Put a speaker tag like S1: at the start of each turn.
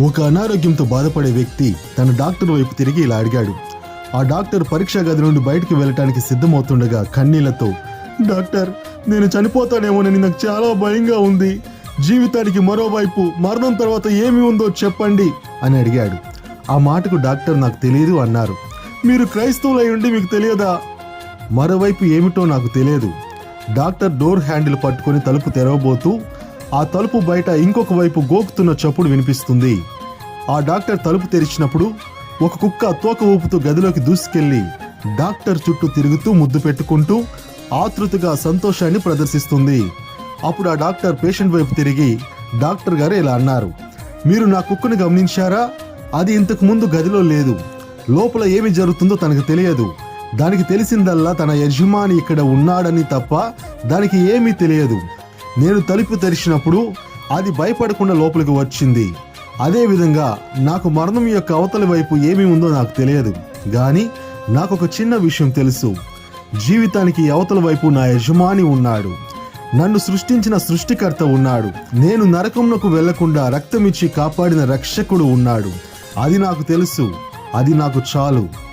S1: ఒక అనారోగ్యంతో బాధపడే వ్యక్తి తన డాక్టర్ వైపు తిరిగి ఇలా అడిగాడు. ఆ డాక్టర్ పరీక్షా గది నుండి బయటికి వెళ్ళటానికి సిద్ధమవుతుండగా కన్నీళ్ళతో డాక్టర్ నేను చనిపోతానేమోనని నాకు చాలా భయంగా ఉంది. జీవితానికి మరోవైపు మరణం తర్వాత ఏమి ఉందో చెప్పండి అని అడిగాడు. ఆ మాటకు డాక్టర్ నాకు తెలియదు అన్నారు. మీరు క్రైస్తవులై ఉండి మీకు తెలియదా? మరోవైపు ఏమిటో నాకు తెలియదు. డాక్టర్ డోర్ హ్యాండిల్ పట్టుకొని తలుపు తెరవబోతూ ఆ తలుపు బయట ఇంకొక వైపు గోకుతున్న చప్పుడు వినిపిస్తుంది. ఆ డాక్టర్ తలుపు తెరిచినప్పుడు ఒక కుక్క తోక ఊపుతూ గదిలోకి దూసుకెళ్ళి డాక్టర్ చుట్టూ తిరుగుతూ ముద్దు పెట్టుకుంటూ ఆతృతగా సంతోషాన్ని ప్రదర్శిస్తుంది. అప్పుడు ఆ డాక్టర్ పేషెంట్ వైపు తిరిగి డాక్టర్ గారు ఇలా అన్నారు మీరు నా కుక్కను గమనించారా? అది ఇంతకు ముందు గదిలో లేదు. లోపల ఏమి జరుగుతుందో తనకు తెలియదు. దానికి తెలిసిందల్లా తన యజమాని ఇక్కడ ఉన్నాడని తప్ప దానికి ఏమీ తెలియదు. నేను తలుపు తెరిచినప్పుడు అది భయపడకుండా లోపలికి వచ్చింది. అదేవిధంగా నాకు మరణం యొక్క అవతలి వైపు ఏమి ఉందో నాకు తెలియదు. కానీ నాకు ఒక చిన్న విషయం తెలుసు. జీవితానికి అవతల వైపు నా యజమాని ఉన్నాడు. నన్ను సృష్టించిన సృష్టికర్త ఉన్నాడు. నేను నరకంలోకి వెళ్ళకుండా రక్తమిచ్చి కాపాడిన రక్షకుడు ఉన్నాడు. అది నాకు తెలుసు. అది నాకు చాలు.